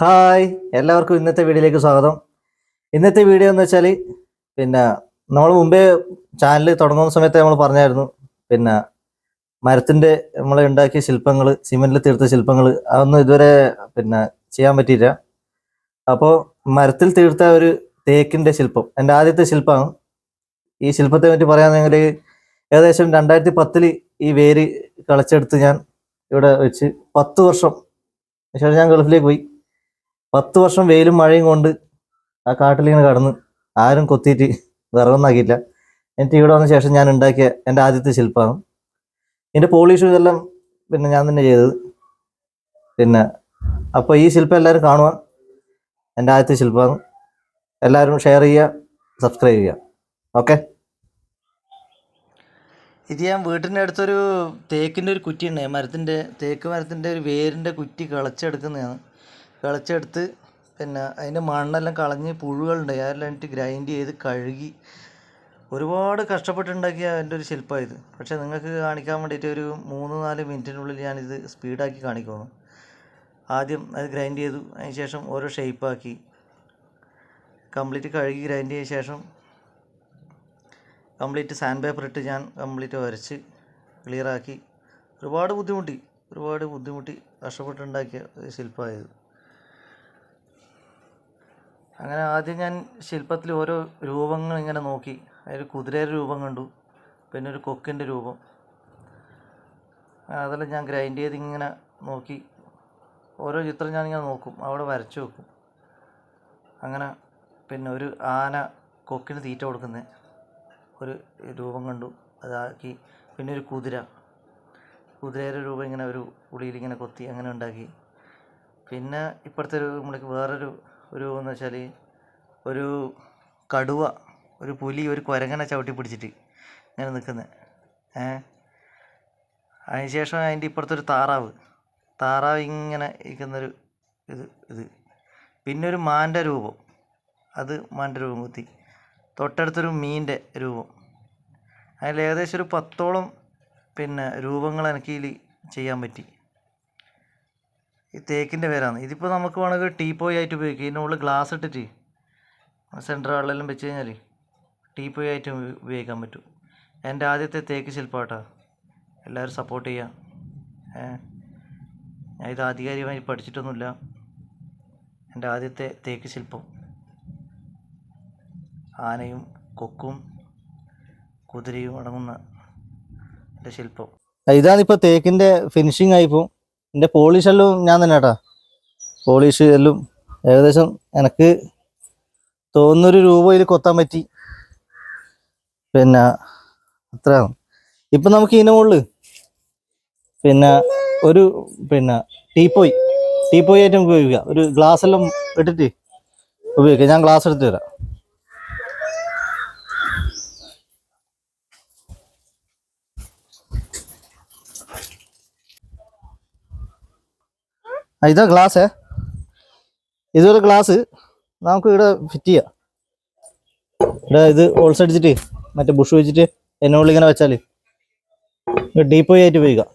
Hi എല്ലാവർക്കും ഇന്നത്തെ വീഡിയോയിലേക്ക് സ്വാഗതം. ഇന്നത്തെ വീഡിയോ എന്ന് വെച്ചാൽ പിന്നെ നമ്മൾ മുമ്പേ ചാനൽ തുടങ്ങുന്ന സമയത്ത് നമ്മൾ പറഞ്ഞായിരുന്നു പിന്നെ മരത്തിന്റെ നമ്മൾ ഉണ്ടാക്കിയ ശില്പങ്ങൾ സിമെന്റിൽ തീർത്ത ശില്പങ്ങൾ അതൊന്നും ഇതുവരെ പിന്നെ ചെയ്യാൻ പറ്റിയില്ല. അപ്പോൾ മരത്തിൽ തീർത്ത ഒരു തേക്കിന്റെ ശില്പം എന്റെ ആദ്യത്തെ ശില്പമാണ്. ഈ ശില്പത്തെ പറ്റി പറയാന്നെങ്കിൽ ഏകദേശം രണ്ടായിരത്തി പത്തിൽ ഈ വേര് കളച്ചെടുത്ത് ഞാൻ ഇവിടെ വെച്ച് പത്ത് വർഷം ശേഷം ഞാൻ ഗൾഫിലേക്ക് പോയി. പത്ത് വർഷം വെയിലും മഴയും കൊണ്ട് ആ കാട്ടിലിങ്ങനെ കടന്ന് ആരും കൊത്തിയിട്ട് വിറവൊന്നാക്കിയില്ല എന്നിട്ട് ഇവിടെ വന്ന ശേഷം ഞാൻ ഉണ്ടാക്കിയ എന്റെ ആദ്യത്തെ ശില്പമാണ്. എന്റെ പോളിഷും ഇതെല്ലാം പിന്നെ ഞാൻ തന്നെ ചെയ്തത്. പിന്നെ അപ്പോൾ ഈ ശില്പം എല്ലാവരും കാണുക എന്റെ ആദ്യത്തെ ശില്പമാണ്. എല്ലാവരും ഷെയർ ചെയ്യുക സബ്സ്ക്രൈബ് ചെയ്യുക. ഓക്കെ ഇത് ഞാൻ വീട്ടിന്റെ അടുത്തൊരു തേക്കിന്റെ ഒരു കുറ്റി ഉണ്ട് മരത്തിന്റെ തേക്ക് മരത്തിന്റെ ഒരു വേരിന്റെ കുറ്റി കിളച്ചെടുക്കുന്നതാണ്. കിളച്ചെടുത്ത് പിന്നെ അതിന്റെ മണ്ണെല്ലാം കളഞ്ഞ് പുഴുകളുണ്ട്. അതെല്ലാം എന്നിട്ട് ഗ്രൈൻഡ് ചെയ്ത് കഴുകി. ഒരുപാട് കഷ്ടപ്പെട്ടുണ്ടാക്കിയ എന്റെ ഒരു ശില്പമാണ് ഇത്. പക്ഷേ നിങ്ങൾക്ക് കാണിക്കാൻ വേണ്ടിയിട്ട് ഒരു മൂന്ന് നാല് മിനിറ്റിനുള്ളിൽ ഞാനിത് സ്പീഡാക്കി കാണിക്കുന്നു. ആദ്യം അത് ഗ്രൈൻഡ് ചെയ്തു. അതിന് ശേഷം ഓരോ ഷേപ്പാക്കി കംപ്ലീറ്റ് കഴുകി ഗ്രൈൻഡ് ചെയ്ത ശേഷം കംപ്ലീറ്റ് സാൻഡ് പേപ്പർ ഇട്ട് ഞാൻ കംപ്ലീറ്റ് വരച്ച് ക്ലിയറാക്കി ഒരുപാട് ബുദ്ധിമുട്ടി. ഒരുപാട് ബുദ്ധിമുട്ടി കഷ്ടപ്പെട്ടുണ്ടാക്കിയ ശില്പമായത് അങ്ങനെ ആദ്യം ഞാൻ ശില്പത്തിൽ ഓരോ രൂപങ്ങൾ ഇങ്ങനെ നോക്കി. അതിൽ കുതിരയുടെ രൂപം കണ്ടു. പിന്നെ ഒരു കൊക്കിന്റെ രൂപം. അതെല്ലാം ഞാൻ ഗ്രൈൻഡ് ചെയ്ത് ഇങ്ങനെ നോക്കി. ഓരോ ചിത്രം ഞാനിങ്ങനെ നോക്കും. അവിടെ വരച്ചു വെക്കും. അങ്ങനെ പിന്നെ ഒരു ആന കൊക്കിന് തീറ്റ കൊടുക്കുന്ന. ഒരു രൂപം കണ്ടു. അതാക്കി പിന്നെ ഒരു കുതിര. കുതിരയുടെ രൂപം ഇങ്ങനെ ഒരു ഉളിയിൽ ഇങ്ങനെ കൊത്തി അങ്ങനെ ഉണ്ടാക്കി. പിന്നെ ഇപ്പോഴത്തെ ഒരു നമ്മൾക്ക് വേറൊരു ഒരു എന്ന് വെച്ചാൽ ഒരു കടുവ ഒരു പുലി ഒരു കുരങ്ങനെ ചവിട്ടി പിടിച്ചിട്ട് ഇങ്ങനെ നിൽക്കുന്നത് ഏ? അതിന് ശേഷം അതിന്റെ ഇപ്പുറത്തൊരു താറാവ്. താറാവ് ഇങ്ങനെ ഇരിക്കുന്നൊരു ഇത് ഇത്. പിന്നെ ഒരു മാന്റെ രൂപം. അത് മാന്റെ രൂപം കുത്തി. തൊട്ടടുത്തൊരു മീനിന്റെ രൂപം. അതിൽ ഏകദേശം ഒരു പത്തോളം പിന്നെ രൂപങ്ങൾ എനിക്ക് ഇതിൽ ചെയ്യാൻ പറ്റി. ഈ തേക്കിന്റെ പേരാണ്. ഇതിപ്പോൾ നമുക്ക് വേണമെങ്കിൽ ടീപ്പോയി ആയിട്ട് ഉപയോഗിക്കാം. ഇതിന്റെ മുകളിൽ ഗ്ലാസ് ഇട്ടിട്ട് സെന്റർ വെള്ളം വെച്ച് കഴിഞ്ഞാൽ ടീപ്പോയി ആയിട്ട് ഉപ- ഉപയോഗിക്കാൻ പറ്റും. എന്റെ ആദ്യത്തെ തേക്ക് ശില്പാട്ടാ. എല്ലാവരും സപ്പോർട്ട് ചെയ്യാം. ഏ? ഞാൻ ഇത് ആധികാരികമായി പഠിച്ചിട്ടൊന്നുമില്ല. എന്റെ ആദ്യത്തെ തേക്ക് ശില്പം. ആനയും കൊക്കും കുതിരയും അടങ്ങുന്ന എന്റെ ശില്പം. ഇതാണിപ്പോൾ തേക്കിന്റെ ഫിനിഷിംഗ് ആയിപ്പോൾ എന്റെ പോളിഷ് എല്ലാം ഞാൻ തന്നെ കേട്ടാ പോളിഷ് എല്ലാം ഏകദേശം എനിക്ക് തോന്നുന്നൊരു രൂപ ഇതിൽ കൊത്താൻ പറ്റി. പിന്നെ അത്രയാണ് ഇപ്പം നമുക്ക് ഇതിന്റെ മുകളിൽ പിന്നെ ഒരു പിന്നെ ടീപ്പോയി. ടീപ്പോയി ആയിട്ട് നമുക്ക് ഉപയോഗിക്കാം. ഒരു ഗ്ലാസ് എല്ലാം ഇട്ടിട്ട് ഉപയോഗിക്കാം. ഞാൻ ഗ്ലാസ് എടുത്ത് തരാം. ഇതാ ഗ്ലാസ് ഇതൊരു ഗ്ലാസ് നമുക്ക് ഇവിടെ ഫിറ്റ് ചെയ്യാം. ഇവിടെ ഇത് ഹോൾസ് അടിച്ചിട്ട് മറ്റേ ബുഷ് വെച്ചിട്ട് എന്നുള്ളിൽ ഇങ്ങനെ വെച്ചാൽ ഡീപ്പോയി ആയിട്ട് ഉപയോഗിക്കാം.